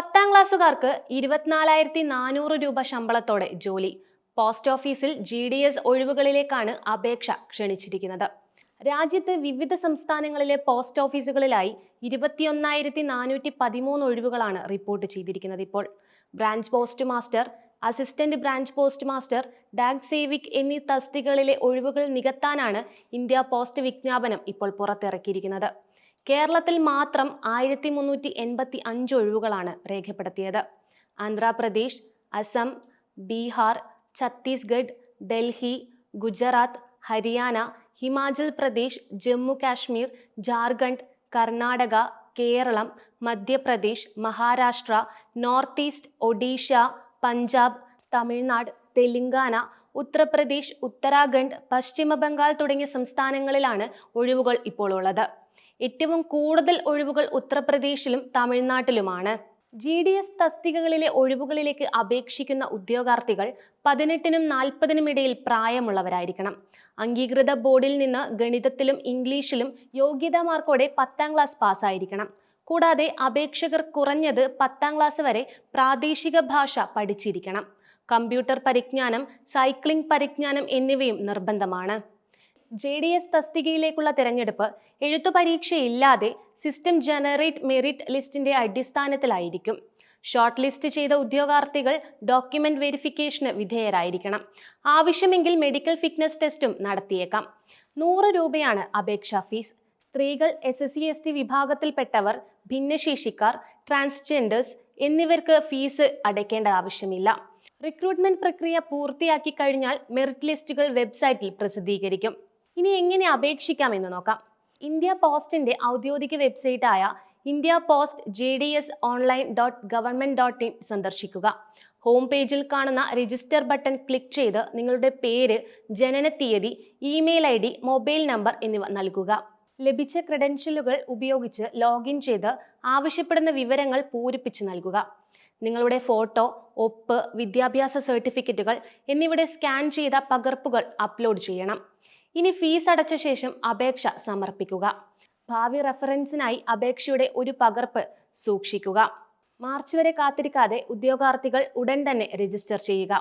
പത്താം ക്ലാസ്സുകാർക്ക് ഇരുപത്തിനാലായിരത്തി നാനൂറ് രൂപ ശമ്പളത്തോടെ ജോലി. പോസ്റ്റ് ഓഫീസിൽ ജി ഡി എസ് ഒഴിവുകളിലേക്കാണ് അപേക്ഷ ക്ഷണിച്ചിരിക്കുന്നത്. രാജ്യത്ത് വിവിധ സംസ്ഥാനങ്ങളിലെ പോസ്റ്റ് ഓഫീസുകളിലായി ഇരുപത്തിയൊന്നായിരത്തി നാനൂറ്റി പതിമൂന്ന് ഒഴിവുകളാണ് റിപ്പോർട്ട് ചെയ്തിരിക്കുന്നത് ഇപ്പോൾ. Branch post master assistant branch post master Dak Sevak എന്നീ തസ്തികകളിലെ ഒഴിവുകൾ നികത്താനാണ് ഇന്ത്യ പോസ്റ്റ് വിജ്ഞാപനം ഇപ്പോൾ പുറത്തിറക്കിയിരിക്കുന്നത്. കേരളത്തിൽ മാത്രം ആയിരത്തി മുന്നൂറ്റി എൺപത്തി അഞ്ച് ഒഴിവുകളാണ് രേഖപ്പെടുത്തിയത്. ആന്ധ്രാപ്രദേശ് അസം ബീഹാർ ഛത്തീസ്ഗഡ് ഡൽഹി ഗുജറാത്ത് ഹരിയാന ഹിമാചൽ പ്രദേശ് ജമ്മു കാശ്മീർ ജാർഖണ്ഡ് കർണാടക കേരളം മധ്യപ്രദേശ് മഹാരാഷ്ട്ര നോർത്ത് ഈസ്റ്റ് ഒഡീഷ പഞ്ചാബ് തമിഴ്നാട് തെലങ്കാന ഉത്തർപ്രദേശ് ഉത്തരാഖണ്ഡ് പശ്ചിമ ബംഗാൾ തുടങ്ങിയ സംസ്ഥാനങ്ങളിലാണ് ഒഴിവുകൾ ഇപ്പോൾ ഉള്ളത്. ഏറ്റവും കൂടുതൽ ഒഴിവുകൾ ഉത്തർപ്രദേശിലും തമിഴ്നാട്ടിലുമാണ്. ജി ഡി എസ് തസ്തികകളിലെ ഒഴിവുകളിലേക്ക് അപേക്ഷിക്കുന്ന ഉദ്യോഗാർത്ഥികൾ പതിനെട്ടിനും നാൽപ്പതിനും ഇടയിൽ പ്രായമുള്ളവരായിരിക്കണം. അംഗീകൃത ബോർഡിൽ നിന്ന് ഗണിതത്തിലും ഇംഗ്ലീഷിലും യോഗ്യതാ മാർക്കോടെ പത്താം ക്ലാസ് പാസ്സായിരിക്കണം. കൂടാതെ അപേക്ഷകർ കുറഞ്ഞത് പത്താം ക്ലാസ് വരെ പ്രാദേശിക ഭാഷ പഠിച്ചിരിക്കണം. കമ്പ്യൂട്ടർ പരിജ്ഞാനം സൈക്ലിംഗ് പരിജ്ഞാനം എന്നിവയും നിർബന്ധമാണ്. ജെ ഡി എസ് തസ്തികയിലേക്കുള്ള തിരഞ്ഞെടുപ്പ് എഴുത്തു പരീക്ഷയില്ലാതെ സിസ്റ്റം ജനറേറ്റ് മെറിറ്റ് ലിസ്റ്റിന്റെ അടിസ്ഥാനത്തിലായിരിക്കും. ഷോർട്ട് ലിസ്റ്റ് ചെയ്ത ഉദ്യോഗാർത്ഥികൾ ഡോക്യുമെന്റ് വെരിഫിക്കേഷന് വിധേയരായിരിക്കണം. ആവശ്യമെങ്കിൽ മെഡിക്കൽ ഫിറ്റ്നസ് ടെസ്റ്റും നടത്തിയേക്കാം. നൂറ് രൂപയാണ് അപേക്ഷാ ഫീസ് സ്ത്രീകൾ S S C S T വിഭാഗത്തിൽപ്പെട്ടവർ ഭിന്നശേഷിക്കാർ ട്രാൻസ്ജെൻഡേഴ്സ് എന്നിവർക്ക് ഫീസ് അടയ്ക്കേണ്ട ആവശ്യമില്ല. റിക്രൂട്ട്മെന്റ് പ്രക്രിയ പൂർത്തിയാക്കി കഴിഞ്ഞാൽ മെറിറ്റ് ലിസ്റ്റുകൾ വെബ്സൈറ്റിൽ പ്രസിദ്ധീകരിക്കും. ഇനി എങ്ങനെ അപേക്ഷിക്കാം എന്ന് നോക്കാം. ഇന്ത്യ പോസ്റ്റിന്റെ ഔദ്യോഗിക വെബ്സൈറ്റായ India post J D S online dot government dot in സന്ദർശിക്കുക. ഹോം പേജിൽ കാണുന്ന രജിസ്റ്റർ ബട്ടൺ ക്ലിക്ക് ചെയ്ത് നിങ്ങളുടെ പേര് ജനന തീയതി email I D mobile number എന്നിവ നൽകുക. ലഭിച്ച ക്രെഡൻഷ്യലുകൾ ഉപയോഗിച്ച് ലോഗിൻ ചെയ്ത് ആവശ്യപ്പെടുന്ന വിവരങ്ങൾ പൂരിപ്പിച്ച് നൽകുക. നിങ്ങളുടെ ഫോട്ടോ ഒപ്പ് വിദ്യാഭ്യാസ സർട്ടിഫിക്കറ്റുകൾ എന്നിവയുടെ സ്കാൻ ചെയ്ത പകർപ്പുകൾ അപ്ലോഡ് ചെയ്യണം. ഇനി ഫീസ് അടച്ച ശേഷം അപേക്ഷ സമർപ്പിക്കുക. ഭാവി റെഫറൻസിനായി അപേക്ഷയുടെ ഒരു പകർപ്പ് സൂക്ഷിക്കുക. മാർച്ച് വരെ കാത്തിരിക്കാതെ ഉദ്യോഗാർത്ഥികൾ ഉടൻ തന്നെ രജിസ്റ്റർ ചെയ്യുക.